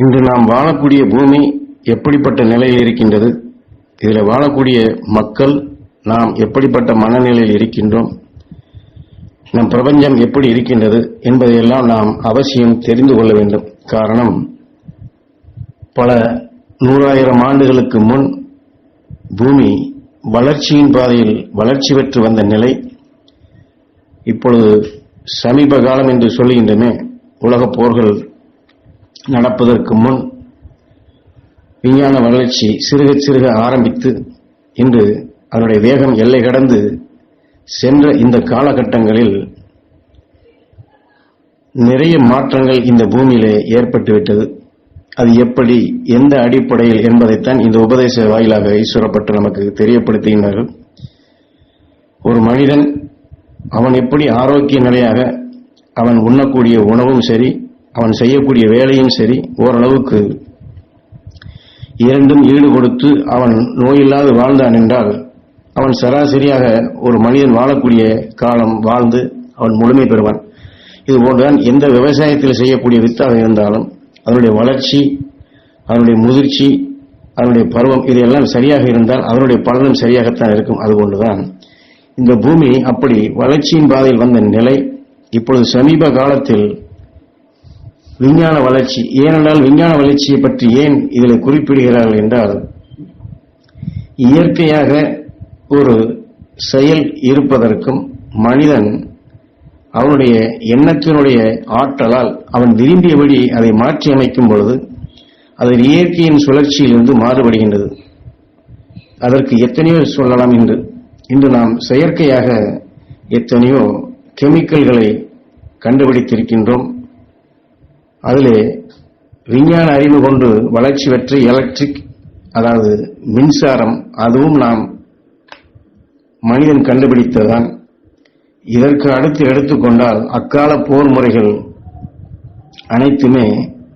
இன்று நாம் வாழக்கூடிய பூமி எப்படிப்பட்ட நிலையில் இருக்கின்றது? இதில் வாழக்கூடிய மக்கள் நாம் எப்படிப்பட்ட மனநிலையில் இருக்கின்றோம்? நம் பிரபஞ்சம் எப்படி இருக்கின்றது என்பதையெல்லாம் நாம் அவசியம் தெரிந்து கொள்ள வேண்டும். காரணம் பல நூறாயிரம் ஆண்டுகளுக்கு முன் பூமி வளர்ச்சியின் பாதையில் வளர்ச்சி பெற்று வந்த நிலை. இப்பொழுது சமீப காலம் என்று சொல்லுகின்றமே உலகப் போர்கள் நடப்பதற்கு முன் விஞ்ஞான வளர்ச்சி சிறுக சிறுக ஆரம்பித்து இன்று அதனுடைய வேகம் எல்லை கடந்து சென்ற இந்த காலகட்டங்களில் நிறைய மாற்றங்கள் இந்த பூமியிலே ஏற்பட்டுவிட்டது. அது எப்படி எந்த அடிப்படையில் என்பதைத்தான் இந்த உபதேச வாயிலாக ஈஸ்வரப்பட்டு நமக்கு தெரியப்படுத்துகின்றார்கள். ஒரு மனிதன் அவன் எப்படி ஆரோக்கிய நிலையாக அவன் உண்ணக்கூடிய உணவும் சரி அவன் செய்யக்கூடிய வேலையும் சரி ஓரளவுக்கு இரண்டும் ஈடு கொடுத்து அவன் நோயில்லாது வாழ்ந்தான் என்றால் அவன் சராசரியாக ஒரு மனிதன் வாழக்கூடிய காலம் வாழ்ந்து அவன் முழுமை பெறுவான். இது போன்றுதான் எந்த விவசாயத்தில் செய்யக்கூடிய வித்தாக இருந்தாலும் அதனுடைய வளர்ச்சி அதனுடைய முதிர்ச்சி அதனுடைய பருவம் இதையெல்லாம் சரியாக இருந்தால் அதனுடைய பலனும் சரியாகத்தான் இருக்கும். அதுபோன்றுதான் இந்த பூமி அப்படி வளர்ச்சியின் பாதையில் வந்த நிலை இப்பொழுது சமீப காலத்தில் விஞ்ஞான வளர்ச்சி. ஏனென்றால் விஞ்ஞான வளர்ச்சியை பற்றி ஏன் இதில் குறிப்பிடுகிறார்கள் என்றால் இயற்கையாக ஒரு செயல் இருப்பதற்கும் மனிதன் அவனுடைய எண்ணத்தினுடைய ஆற்றலால் அவன் விரும்பியபடி அதை மாற்றி அமைக்கும் பொழுது அது இயற்கையின் சுழற்சியிலிருந்து மாறுபடுகின்றது. அதற்கு எத்தனையோ சொல்லலாம் என்று இன்று நாம் செயற்கையாக எத்தனையோ கெமிக்கல்களை கண்டுபிடித்திருக்கின்றோம். அதிலே விஞ்ஞான அறிவு கொண்டு வளர்ச்சி பெற்ற எலக்ட்ரிக் அதாவது மின்சாரம் அதுவும் நாம் மனிதன் கண்டுபிடித்ததான் இதற்கு அடுத்து எடுத்துக்கொண்டால் அக்கால போர் முறைகள் அனைத்துமே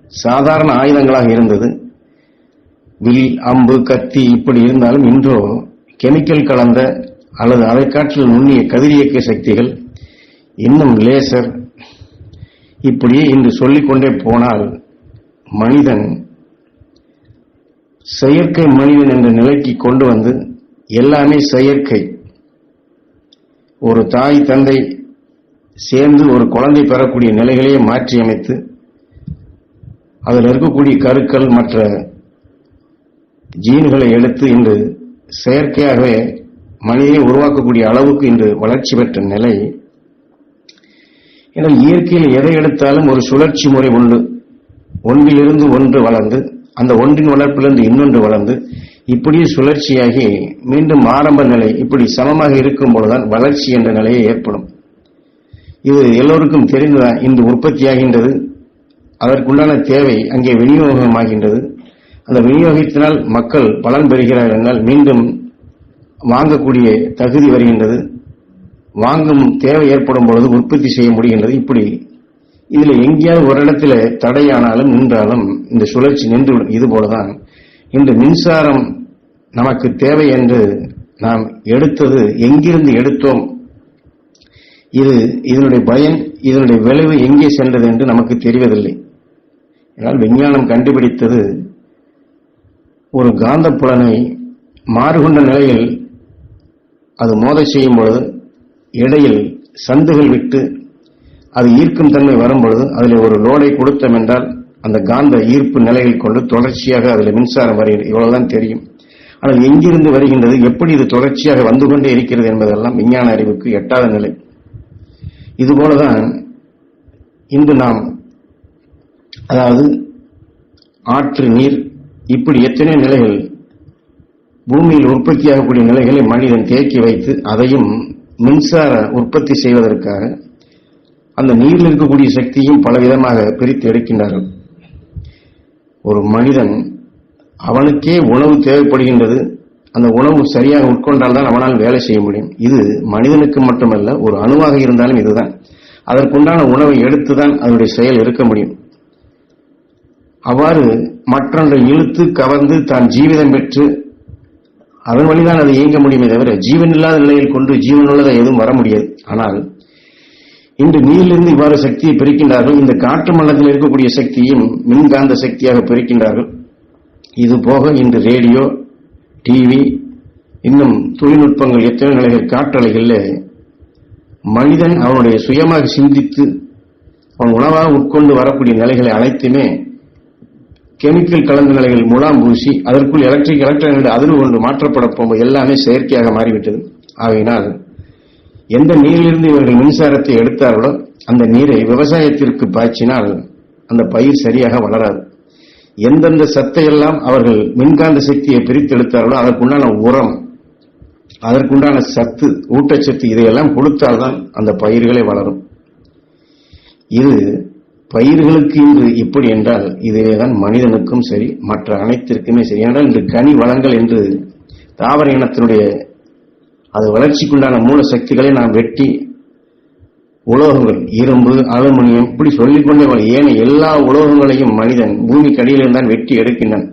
சாதாரண ஆயுதங்களாக இருந்தது. வில் அம்பு கத்தி இப்படி இருந்தாலும் இன்றோ கெமிக்கல் கலந்த அல்லது அலைக்காற்றில் நுண்ணிய கதிரியக்க சக்திகள் இன்னும் லேசர் இப்படியே இன்று சொல்லிக்கொண்டே போனால் மனிதன் செயற்கை மனிதன் என்ற நிலைக்கு கொண்டு வந்து எல்லாமே செயற்கை. ஒரு தாய் தந்தை சேர்ந்து ஒரு குழந்தை பெறக்கூடிய நிலைகளையே மாற்றி அமைத்து அதில் இருக்கக்கூடிய கருக்கள் மற்ற ஜீன்களை எடுத்து இன்று செயற்கையாகவே மனிதனை உருவாக்கக்கூடிய அளவுக்கு இன்று வளர்ச்சி பெற்ற நிலை. ஏன்னா இயற்கையில் எதை எடுத்தாலும் ஒரு சுழற்சி முறை உண்டு. ஒன்றிலிருந்து ஒன்று வளர்ந்து அந்த ஒன்றின் வளர்ப்பிலிருந்து இன்னொன்று வளர்ந்து இப்படியே சுழற்சியாகி மீண்டும் ஆரம்ப நிலை இப்படி சமமாக இருக்கும் பொழுதுதான் வளர்ச்சி என்ற நிலையை ஏற்படும். இது எல்லோருக்கும் தெரிந்துதான் இன்று உற்பத்தியாகின்றது. அதற்குண்டான தேவை அங்கே விநியோகமாகின்றது. அந்த விநியோகத்தினால் மக்கள் பலன் பெறுகிறார்கள் என்றால் மீண்டும் வாங்கக்கூடிய தகுதி வருகின்றது. வாங்கும் தேவை ஏற்படும் பொழுது உற்பத்தி செய்ய முடிகின்றது. இப்படி இதில் எங்கேயாவது ஒரு இடத்துல தடையானாலும் நின்றாலும் இந்த சுழற்சி நின்றுவிடும். இது போலதான் இன்று மின்சாரம் நமக்கு தேவை என்று நாம் எடுத்தது எங்கிருந்து எடுத்தோம்? இது இதனுடைய பயன் இதனுடைய விளைவு எங்கே சென்றது என்று நமக்கு தெரிவதில்லை. ஆனால் விஞ்ஞானம் கண்டுபிடித்தது ஒரு காந்த புலனை மாறுகொண்ட நிலையில் அது மோத செய்யும் பொழுது இடையில் சந்துகள் விட்டு அது ஈர்க்கும் தன்மை வரும்பொழுது அதில் ஒரு லோடை கொடுத்தோம் என்றால் அந்த காந்த ஈர்ப்பு நிலையில் கொண்டு தொடர்ச்சியாக அதில் மின்சாரம் வருகிறது. இவ்வளவுதான் தெரியும். ஆனால் எங்கிருந்து வருகின்றது? எப்படி இது தொடர்ச்சியாக வந்து கொண்டே இருக்கிறது என்பதெல்லாம் விஞ்ஞான அறிவுக்கு எட்டாத நிலை. இதுபோலதான் இன்று நாம் அதாவது ஆற்று நீர் இப்படி எத்தனை நிலைகள் பூமியில் உற்பத்தியாகக்கூடிய நிலைகளை மனிதன் தேக்கி வைத்து அதையும் மின்சார உற்பத்தி செய்வதற்காக அந்த நீரில் இருக்கக்கூடிய சக்தியும் பலவிதமாக பிரித்து எடுக்கின்றார்கள். ஒரு மனிதன் அவனுக்கே உணவு தேவைப்படுகின்றது. அந்த உணவு சரியாக உட்கொண்டால் தான் அவனால் வேலை செய்ய முடியும். இது மனிதனுக்கு மட்டுமல்ல ஒரு அணுவாக இருந்தாலும் இதுதான். அதற்குண்டான உணவை எடுத்துதான் அதனுடைய செயல் இருக்க முடியும். அவ்வாறு மற்றொன்றை இழுத்து கவர்ந்து தான் ஜீவிதம் பெற்று அதன் வழிதான் அது இயங்க முடியுமே தவிர ஜீவன் இல்லாத நிலையில் கொண்டு ஜீவனுள்ளதை எதுவும் வர முடியாது. ஆனால் இன்று நீரிலிருந்து இவ்வாறு சக்தியை பிரிக்கின்றார்கள். இந்த காற்று மண்டலத்தில் இருக்கக்கூடிய சக்தியும் மின்காந்த சக்தியாக பிரிக்கின்றார்கள். இது போக இன்று ரேடியோ டிவி இன்னும் தொழில்நுட்பங்கள் எத்தனை நிலைகள் காற்றலைகளில் மனிதன் அவனுடைய சுயமாக சிந்தித்து அவன் உணவாக உட்கொண்டு வரக்கூடிய நிலைகளை அனைத்துமே கெமிக்கல் கலந்த நிலைகள் முலாம் பூசி அதற்குள் எலக்ட்ரிக் எலக்ட்ரானிக் அதிர்வு கொண்டு மாற்றப்பட போகும்போது எல்லாமே செயற்கையாக மாறிவிட்டது. ஆகையினால் எந்த நீரிலிருந்து இவர்கள் மின்சாரத்தை எடுத்தார்களோ அந்த நீரை விவசாயத்திற்கு பாய்ச்சினால் அந்த பயிர் சரியாக வளராது. எந்தெந்த சத்தையெல்லாம் அவர்கள் மின்காந்த சக்தியை பிரித்து எடுத்தார்களோ அதற்குண்டான உரம் அதற்குண்டான சத்து ஊட்டச்சத்து இதையெல்லாம் கொடுத்தால்தான் அந்த பயிர்களே வளரும். இது பயிர்களுக்கு இன்று இப்படி என்றால் இதிலேதான் மனிதனுக்கும் சரி மற்ற அனைத்திற்குமே சரி ஏனென்றால் இன்று கனி வளங்கள் என்று தாவர இனத்தினுடைய அது வளர்ச்சிக்குண்டான மூல சக்திகளை நாம் வெட்டி உலோகங்கள் இரும்பு அலுமினியம் இப்படி சொல்லிக்கொண்டே வரும். ஏனைய எல்லா உலோகங்களையும் மனிதன் பூமி கடியிலிருந்தான் வெட்டி எடுக்கின்றான்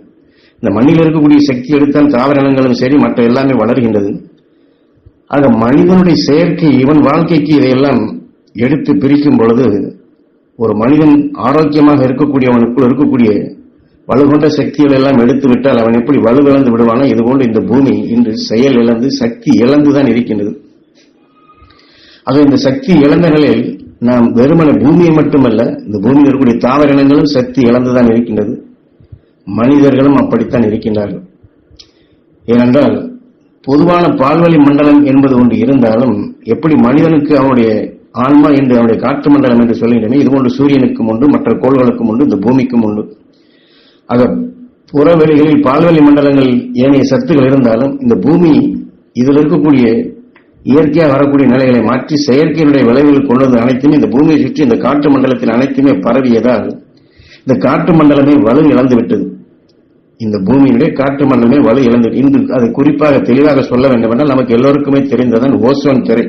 இந்த மண்ணில் இருக்கக்கூடிய சக்தி எடுத்தால் தாவர இனங்களும் சரி மற்ற எல்லாமே வளர்கின்றது ஆக மனிதனுடைய செயற்கை இவன் வாழ்க்கைக்கு இதையெல்லாம் எடுத்து பிரிக்கும் பொழுது ஒரு மனிதன் ஆரோக்கியமாக இருக்கக்கூடியவனுக்குள் இருக்கக்கூடிய வலுகொண்ட சக்திகள் எல்லாம் எடுத்து விட்டால் அவன் எப்படி வலுவிழந்து விடுவானோ இதுபோன்று இந்த பூமி இன்று செயல் இழந்து சக்தி இழந்துதான் இருக்கின்றது. அது இந்த சக்தி இழந்த நிலையில் நாம் வெறுமன பூமியை மட்டுமல்ல இந்த பூமியில் இருக்கக்கூடிய தாவர இனங்களும் சக்தி இழந்துதான் இருக்கின்றது. மனிதர்களும் அப்படித்தான் இருக்கின்றார்கள். ஏனென்றால் பொதுவான பால்வழி மண்டலம் என்பது ஒன்று இருந்தாலும் எப்படி மனிதனுக்கு அவனுடைய ஆன்மா என்று அவனுடைய காற்று மண்டலம் என்று சொல்லுகிறேன் இதுபோன்று சூரியனுக்கும் உண்டு மற்ற கோள்களுக்கும் உண்டு இந்த பூமிக்கும் உண்டு. ஆக புறவெளிகளில் பால்வெளி மண்டலங்கள் ஏனைய சத்துகள் இருந்தாலும் இந்த பூமி இதில் இருக்கக்கூடிய இயற்கையாக வரக்கூடிய நிலைகளை மாற்றி செயற்கையினுடைய விளைவுகள் கொண்டு வந்த அனைத்துமே இந்த பூமியை சுற்றி இந்த காற்று மண்டலத்தில் அனைத்துமே பரவியதால் இந்த காற்று மண்டலமே வலு இழந்து விட்டது. இந்த பூமியினுடைய காற்று மண்டலமே வலு இழந்து இன்று அதை குறிப்பாக தெளிவாக சொல்ல வேண்டும் என்றால் நமக்கு எல்லோருக்குமே தெரிந்ததான் ஓசோன் திரை.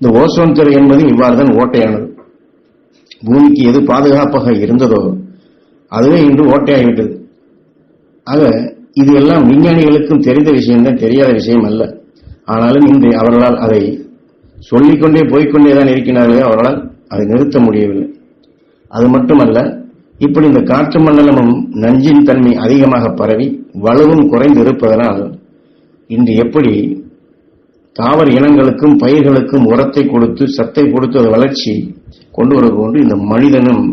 இந்த ஓசோன் துறை என்பது இவ்வாறுதான் ஓட்டையானது. பூமிக்கு எது பாதுகாப்பாக இருந்ததோ அதுவே இன்று ஓட்டையாகிவிட்டது. ஆக இது எல்லாம் விஞ்ஞானிகளுக்கும் தெரிந்த விஷயம்தான் தெரியாத விஷயம் அல்ல. ஆனாலும் இன்று அவர்களால் அதை சொல்லிக்கொண்டே போய்க்கொண்டே தான் இருக்கிறார்களே அவர்களால் அதை நிறுத்த முடியவில்லை. அது மட்டுமல்ல இப்படி இந்த காற்று மண்டலமும் நஞ்சின் தன்மை அதிகமாக பரவி வலுவும் குறைந்து இருப்பதனால் இன்று எப்படி தாவர இனங்களுக்கும் பயிர்களுக்கும் உரத்தை கொடுத்து சத்தை கொடுத்து அது வளர்ச்சி கொண்டு வருவது கொண்டு இந்த மனிதனும்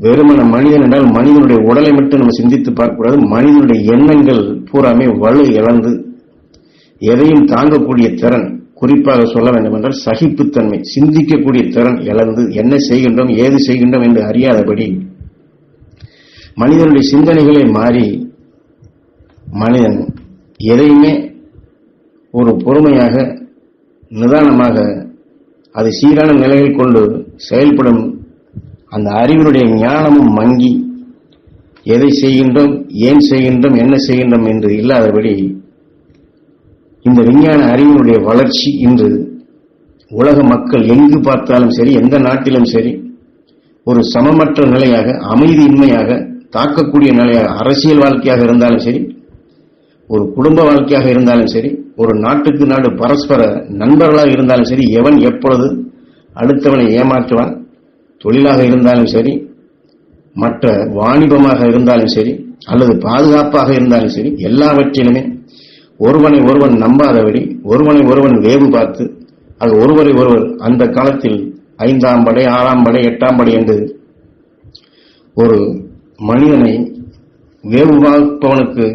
வெறுமன மனிதன் என்றால் மனிதனுடைய உடலை மட்டும் நம்ம சிந்தித்து பார்க்கக்கூடாது. மனிதனுடைய எண்ணங்கள் பூராமே வலு இழந்து எதையும் தாங்கக்கூடிய திறன் குறிப்பாக சொல்ல வேண்டும் என்றால் சகிப்புத்தன்மை சிந்திக்கக்கூடிய திறன் இழந்து என்ன செய்கின்றோம் ஏது செய்கின்றோம் என்று அறியாதபடி மனிதனுடைய சிந்தனைகளை மாறி மனிதன் எதையுமே ஒரு பொறுமையாக நிதானமாக அது சீரான நிலையில் கொண்டு செயல்படும் அந்த அறிவினுடைய ஞானமும் மங்கி எதை செய்கின்றோம் ஏன் செய்கின்றோம் என்ன செய்கின்றோம் என்று இல்லாதபடி இந்த விஞ்ஞான அறிவினுடைய வளர்ச்சி இன்று உலக மக்கள் எங்கு பார்த்தாலும் சரி எந்த நாட்டிலும் சரி ஒரு சமமற்ற நிலையாக அமைதியின்மையாக தாக்கக்கூடிய நிலையாக அரசியல் வாழ்க்கையாக இருந்தாலும் சரி ஒரு குடும்ப வாழ்க்கையாக இருந்தாலும் சரி ஒரு நாட்டுக்கு நாடு பரஸ்பர நண்பர்களாக இருந்தாலும் சரி எவன் எப்பொழுது அடுத்தவனை ஏமாற்றுவான்? தொழிலாக இருந்தாலும் சரி மற்ற வாணிபமாக இருந்தாலும் சரி அல்லது பாதுகாப்பாக இருந்தாலும் சரி எல்லாவற்றிலுமே ஒருவனை ஒருவன் நம்பாதபடி ஒருவனை ஒருவன் வேவு பார்த்து அது ஒருவரை ஒருவர் அந்த காலத்தில் ஐந்தாம் படை ஆறாம் படை எட்டாம் படை என்று ஒரு மனிதனை வேவு பார்ப்பவனுக்கு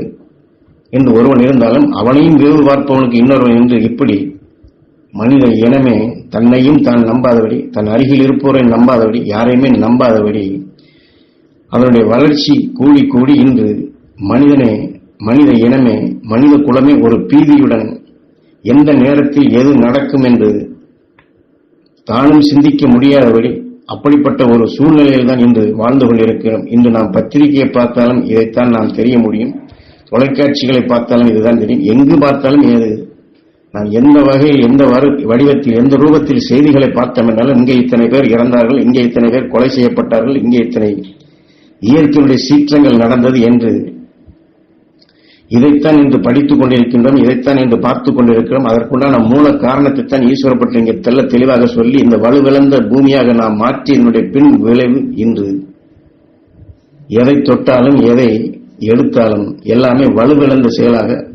என்று ஒருவன் இருந்தாலும் அவனையும் வேவு பார்ப்பவனுக்கு இன்னொருவன் என்று இப்படி மனித இனமே தன்னையும் தான் நம்பாதபடி தன் அருகில் இருப்போரை நம்பாதபடி யாரையுமே நம்பாதபடி அவனுடைய வளர்ச்சி கூடி கூடி இன்று மனிதனே மனித இனமே மனித குலமே ஒரு பீதியுடன் எந்த நேரத்தில் எது நடக்கும் என்று தானும் சிந்திக்க முடியாதபடி அப்படிப்பட்ட ஒரு சூழ்நிலையில் தான் இன்று வாழ்ந்து கொண்டிருக்கிறோம். இன்று நாம் பத்திரிகையை பார்த்தாலும் இதைத்தான் நாம் தெரிய முடியும். தொலைக்காட்சிகளை பார்த்தாலும் இதுதான் தெரியும். எங்கு பார்த்தாலும் ஏது? நாம் எந்த வகையில் எந்த வடிவத்தில் எந்த ரூபத்தில் செய்திகளை பார்த்தோம் என்றாலும் இங்கே இத்தனை பேர் இறந்தார்கள் இங்கே இத்தனை பேர் கொலை செய்யப்பட்டார்கள் இங்கே இத்தனை இயற்கையுடைய சீற்றங்கள் நடந்தது என்று. இதைத்தான் இன்று படித்துக் கொண்டிருக்கின்றோம் இதைத்தான் இன்று பார்த்துக் கொண்டிருக்கிறோம். அதற்குண்டான மூல காரணத்தை தான் ஈஸ்வரப்பட்டு இங்கே தெல்ல தெளிவாக சொல்லி இந்த வலுவிழந்த பூமியாக நாம் மாற்றி என்னுடைய பின் விளைவு இன்று. எதை தொட்டாலும் எதை எடுத்தாலும் எல்லாமே வலுவிழந்த செயலாக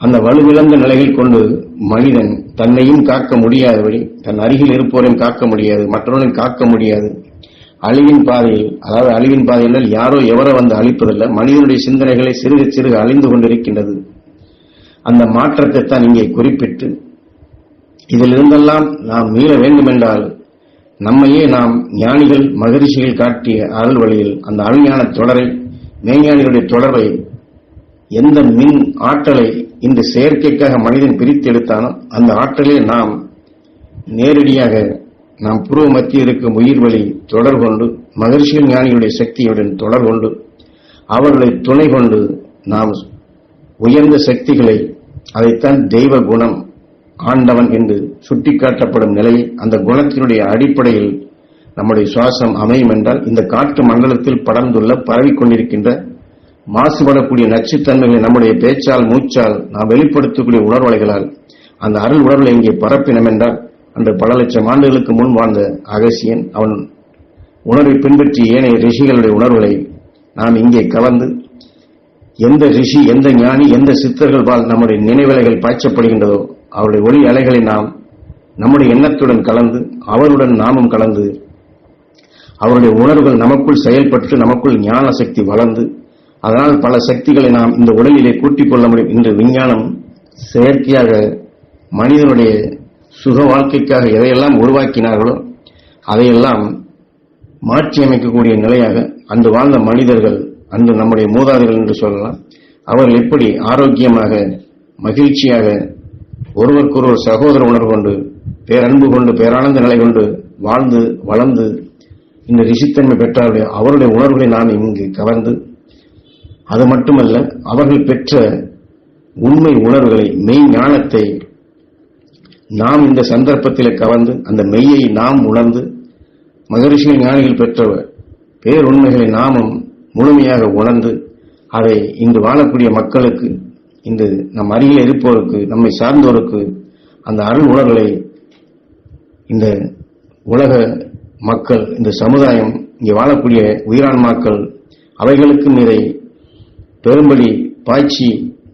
அந்த வலுவிழந்த நிலையில் கொண்டு மனிதன் தன்னையும் காக்க முடியாதபடி தன் அருகில் இருப்போரையும் காக்க முடியாது மற்றவனையும் காக்க முடியாது. அழிவின் பாதையில் அதாவது அழிவின் பாதையில் யாரோ எவரோ வந்து அழிப்பதல்ல மனிதனுடைய சிந்தனைகளை சிறுக சிறுக அழிந்து கொண்டிருக்கின்றது. அந்த மாற்றத்தைத்தான் இங்கே குறிப்பிட்டு இதிலிருந்தெல்லாம் நாம் மீள வேண்டுமென்றால் நம்மையே நாம் ஞானிகள் மகரிஷிகள் காட்டிய அருள் வழியில் அந்த அருஞான தொடரை மெய்ஞானிகளுடைய தொடர்பை எந்த மின் ஆற்றலை இந்த செயற்கைக்காக மனிதன் பிரித்து எடுத்தானோ அந்த ஆற்றலை நாம் நேரடியாக நாம் புருவ மத்தியில் இருக்கும் உயிர் வழி தொடர் கொண்டு மகர்ஷிகள் ஞானிகளுடைய சக்தியுடன் தொடர் கொண்டு அவர்களை துணை கொண்டு நாம் உயர்ந்த சக்திகளை அதைத்தான் தெய்வ குணம் ஆண்டவன் என்று சுட்டிக்காட்டப்படும் நிலையை அந்த குணத்தினுடைய அடிப்படையில் நம்முடைய சுவாசம் அமையும் என்றால் இந்த காற்று மண்டலத்தில் படர்ந்துள்ள பரவிக்கொண்டிருக்கின்ற மாசுபடக்கூடிய நச்சுத்தன்மைகளை நம்முடைய பேச்சால் மூச்சால் நாம் வெளிப்படுத்தக்கூடிய உணர்வலைகளால் அந்த அருள் உணர்வுகளை இங்கே பரப்பினம் என்றால் அன்று பல லட்சம் ஆண்டுகளுக்கு முன் வாழ்ந்த அகசியன் அவன் உணர்வை பின்பற்றி ஏனைய ரிஷிகளுடைய உணர்வுகளை நாம் இங்கே கலந்து எந்த ரிஷி எந்த ஞானி எந்த சித்தர்கள் வாழ் நம்முடைய நினைவலைகள் பாய்ச்சப்படுகின்றதோ அவருடைய ஒளி அலைகளை நாம் நம்முடைய எண்ணத்துடன் கலந்து அவருடன் நாமும் கலந்து அவருடைய உணர்வுகள் நமக்குள் செயல்பட்டு நமக்குள் ஞான சக்தி வளர்ந்து அதனால் பல சக்திகளை நாம் இந்த உடலிலே கூட்டிக் கொள்ள முடியும். இன்று விஞ்ஞானம் செயற்கையாக மனிதனுடைய சுக வாழ்க்கைக்காக எதையெல்லாம் உருவாக்கினார்களோ அதையெல்லாம் மாற்றி அமைக்கக்கூடிய நிலையாக அன்று வாழ்ந்த மனிதர்கள் அன்று நம்முடைய மூதாதைகள் என்று சொல்லலாம் அவர்கள் எப்படி ஆரோக்கியமாக மகிழ்ச்சியாக ஒருவருக்கொருவர் சகோதர உணர்வு கொண்டு பேரன்பு கொண்டு பேரானந்த நிலை கொண்டு வாழ்ந்து வளர்ந்து இந்த ரிஷித்தன்மை பெற்றாருடைய அவருடைய உணர்வுகளை நாம் இங்கு கவர்ந்து அது மட்டுமல்ல அவர்கள் பெற்ற உண்மை உணர்வுகளை மெய் ஞானத்தை நாம் இந்த சந்தர்ப்பத்தில் கவர்ந்து அந்த மெய்யை நாம் உணர்ந்து மகரிஷிகள் ஞானிகள் பெற்றவர் பேருண்மைகளை நாமும் முழுமையாக உணர்ந்து அதை இன்று வாழக்கூடிய மக்களுக்கு இந்த நம் அருகில் இருப்போருக்கு நம்மை சார்ந்தோருக்கு அந்த அருள் உணர்வுகளை இந்த உலக மக்கள் இந்த சமுதாயம் இங்கே வாழக்கூடிய உயிரான்மாக்கள் அவைகளுக்கும் இதை பெரும்படி பாய்ச்சி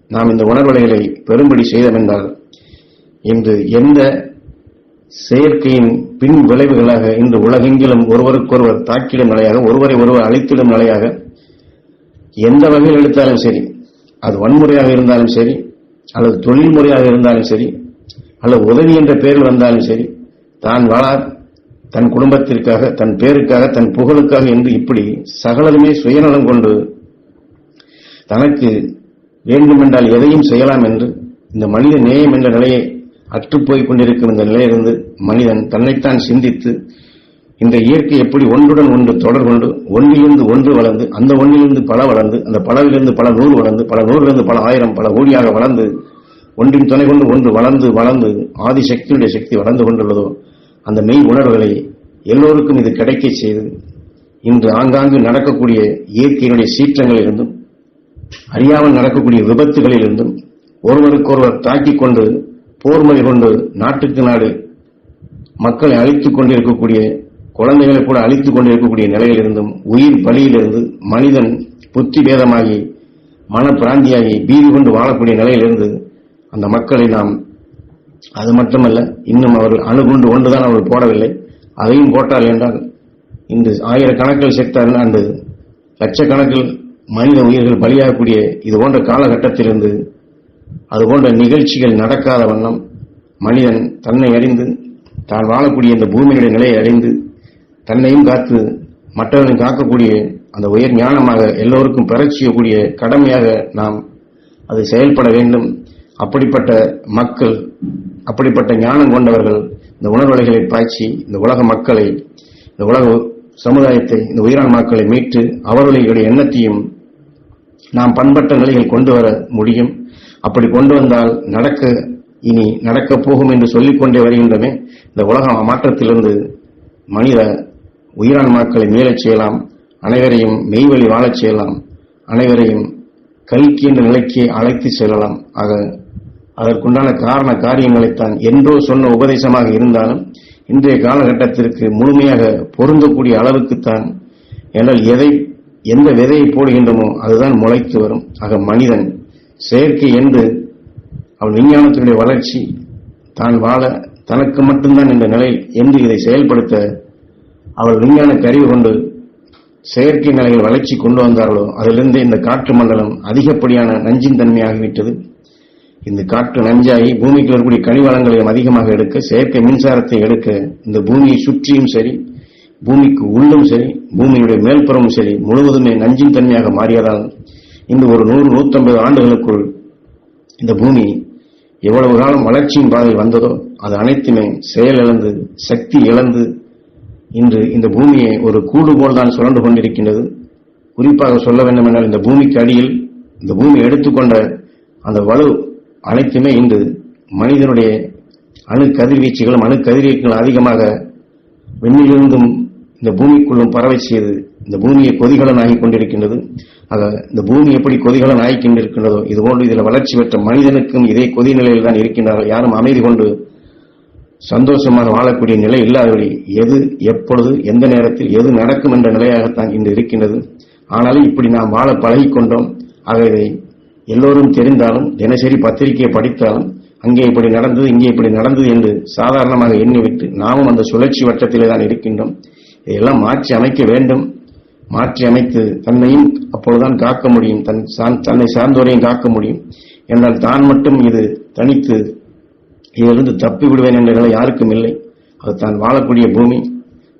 நாம் இந்த உணர்வலைகளை பெரும்படி செய்தமென்றால் இன்று எந்த செயற்கையின் பின் விளைவுகளாக இன்று உலகெங்கிலும் ஒருவருக்கொருவர் தாக்கிடும் நிலையாக ஒருவரை ஒருவர் அழித்திடும் நிலையாக எந்த வகையில் எடுத்தாலும் சரி அது வன்முறையாக இருந்தாலும் சரி அல்லது தொழில் முறையாக இருந்தாலும் சரி அல்லது உதவி என்ற பெயரில் வந்தாலும் சரி தான் வாழார் தன் குடும்பத்திற்காக தன் பேருக்காக தன் புகழுக்காக என்று இப்படி சகலருமே சுயநலம் கொண்டு தனக்கு வேண்டுமென்றால் எதையும் செய்யலாம் என்று இந்த மனித நேயம் என்ற நிலையை அற்றுப்போய் கொண்டிருக்கும் இந்த நிலையிலிருந்து மனிதன் தன்னைத்தான் சிந்தித்து இந்த இயற்கை எப்படி ஒன்றுடன் ஒன்று தொடர் கொண்டு ஒன்றிலிருந்து ஒன்று வளர்ந்து அந்த ஒன்றிலிருந்து பல வளர்ந்து அந்த பலவிலிருந்து பல நூறு வளர்ந்து பல நூறிலிருந்து பல ஆயிரம் பல கோடியாக வளர்ந்து ஒன்றின் துணை கொண்டு ஒன்று வளர்ந்து வளர்ந்து ஆதி சக்தியுடைய சக்தி வளர்ந்து கொண்டுள்ளதோ அந்த மெய் உணர்வுகளை எல்லோருக்கும் இது கிடைக்கச் செய்து இன்று ஆங்காங்கு நடக்கக்கூடிய இயற்கையினுடைய சீற்றங்களிலிருந்தும் அறியாமல் நடக்கக்கூடிய விபத்துகளிலிருந்தும் ஒருவருக்கொருவர் தாக்கிக் கொண்டு போர்மொழி கொண்டு நாட்டுக்கு நாடு மக்களை அழித்துக் கொண்டிருக்கக்கூடிய குழந்தைகளை கூட அழித்துக் கொண்டிருக்கக்கூடிய நிலையிலிருந்தும் உயிர் பலியிலிருந்து மனிதன் புத்தி பேதமாகி மனப்பிராந்தியாகி பீதி கொண்டு வாழக்கூடிய நிலையிலிருந்து அந்த மக்களை நாம் அது மட்டுமல்ல இன்னும் அவர்கள் அணுகுண்டு ஒன்றுதான் அவர்கள் போடவில்லை. அதையும் போட்டால் என்றால் இன்று ஆயிரக்கணக்கில் செத்தார் அன்று லட்சக்கணக்கில் மனித உயிர்கள் பலியாகக்கூடிய இது போன்ற காலகட்டத்திலிருந்து அது போன்ற நிகழ்ச்சிகள் நடக்காத வண்ணம் மனிதன் தன்னை அறிந்து தான் வாழக்கூடிய இந்த பூமியினுடைய நிலையை அறிந்து தன்னையும் காத்து மற்றவர்களையும் காக்கக்கூடிய அந்த உயர் ஞானமாக எல்லோருக்கும் பெறச் செய்யக்கூடிய கடமையாக நாம் அது செயல்பட வேண்டும். அப்படிப்பட்ட மக்கள் அப்படிப்பட்ட ஞானம் கொண்டவர்கள் இந்த உணர்வலைகளை பாய்ச்சி இந்த உலக மக்களை இந்த உலக சமுதாயத்தை இந்த உயிரான மக்களை மீட்டு அவர்களுடைய எண்ணத்தையும் நாம் பண்பட்ட நிலையில் கொண்டு வர முடியும். அப்படி கொண்டு வந்தால் நடக்க இனி நடக்கப் போகும் என்று சொல்லிக்கொண்டே வருகின்றமே இந்த உலக மாற்றத்திலிருந்து மனித உயிரான மக்களை மீளச் செய்யலாம் அனைவரையும் மெய்வழி வாழச் செய்யலாம் அனைவரையும் கல்கி என்ற நிலைக்கு அழைத்து செல்லலாம். ஆக அதற்குண்டான காரண காரியங்களைத்தான் என்றோ சொன்ன உபதேசமாக இருந்தாலும் இன்றைய காலகட்டத்திற்கு முழுமையாக பொருந்தக்கூடிய அளவுக்குத்தான் என்றால் எதை எந்த விதையை போடுகின்றமோ அதுதான் முளைத்து வரும். ஆக மனிதன் செயற்கை என்று அவன் விஞ்ஞானத்தினுடைய வளர்ச்சி தான் வாழ தனக்கு மட்டும்தான் என்ற நிலையில் என்று இதை செயல்படுத்த அவள் விஞ்ஞான கருவி கொண்டு செயற்கை நிலையில் வளர்ச்சி கொண்டு வந்தார்களோ அதிலிருந்து இந்த காற்று மண்டலம் அதிகப்படியான நஞ்சின் தன்மையாகிவிட்டது. இந்த காற்று நஞ்சாகி பூமிக்கு வரக்கூடிய கனிவளங்களையும் அதிகமாக எடுக்க செயற்கை மின்சாரத்தை எடுக்க இந்த பூமியை சுற்றியும் சரி பூமிக்கு உள்ளும் சரி பூமியுடைய மேல்புறமும் சரி முழுவதுமே நஞ்சின் தன்மையாக மாறியதால் இந்த ஒரு நூறு நூற்றம்பது ஆண்டுகளுக்குள் இந்த பூமி எவ்வளவு காலம் வளர்ச்சியின் பாதையில் வந்ததோ அது அனைத்துமே செயலிழந்து சக்தி இழந்து இன்று இந்த பூமியை ஒரு கூடு போல் தான் சுழன்று கொண்டிருக்கின்றது. குறிப்பாக சொல்ல வேண்டும் என்றால் இந்த பூமிக்கு அடியில் இந்த பூமி எடுத்துக்கொண்ட அந்த வலு அனைத்துமே இன்று மனிதனுடைய அணு கதிர்வீச்சுகளும் அணு கதிர்வீச்சுகள் அதிகமாக விண்ணிலிருந்தும் இந்த பூமிக்குள்ளும் பரவை செய்து இந்த பூமியை கொதிகலன் ஆகி கொண்டிருக்கின்றது. ஆக இந்த பூமி எப்படி கொதிகலன் ஆகி கொண்டிருக்கின்றதோ இதுபோன்று இதில் வளர்ச்சி பெற்ற மனிதனுக்கும் இதே கொதி நிலையில் தான் இருக்கின்றார்கள். யாரும் அமைதி கொண்டு சந்தோஷமாக வாழக்கூடிய நிலை இல்லாதபடி எது எப்பொழுது எந்த நேரத்தில் எது நடக்கும் என்ற நிலையாகத்தான் இன்று இருக்கின்றது. ஆனாலும் இப்படி நாம் வாழ பழகிக்கொண்டோம் ஆக இதை எல்லோரும் தெரிந்தாலும் தினசரி பத்திரிகையை படித்தாலும் அங்கே இப்படி நடந்தது இங்கே இப்படி நடந்தது என்று சாதாரணமாக எண்ணிவிட்டு நாமும் அந்த சுழற்சி வட்டத்திலே தான் இருக்கின்றோம். இதையெல்லாம் மாற்றி அமைக்க வேண்டும். மாற்றி அமைத்து தன்னையும் அப்பொழுதுதான் காக்க முடியும். தன் தன்னை சார்ந்தோரையும் காக்க முடியும். என்றால் தான் மட்டும் இது தனித்து இதிலிருந்து தப்பி விடுவேன் என்ற நிலை யாருக்கும் இல்லை. அது தான் வாழக்கூடிய பூமி.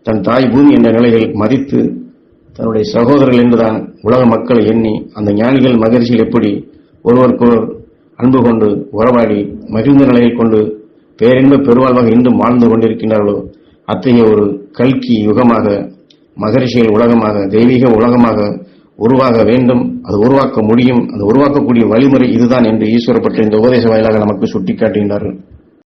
தன் தாய் பூமி என்ற நிலையில் மதித்து தன்னுடைய சகோதரர்கள் என்றுதான் உலக மக்களை எண்ணி அந்த ஞானிகள் மகிழ்ச்சியில் எப்படி ஒருவருக்கொருவர் அன்பு கொண்டு உறவாடி மகிழ்ந்த நிலையில் கொண்டு பேரின்ப பெருவாழ்வாக இன்றும் வாழ்ந்து கொண்டிருக்கின்றார்களோ அத்தகைய ஒரு கல்கி யுகமாக மகரிஷிகள் உலகமாக தெய்வீக உலகமாக உருவாக வேண்டும். அது உருவாக்க முடியும். அது உருவாக்கக்கூடிய வழிமுறை இதுதான் என்று ஈஸ்வரப்பட்டு இந்த உபதேச வாயிலாக நமக்கு சுட்டிக்காட்டுகின்றார்கள்.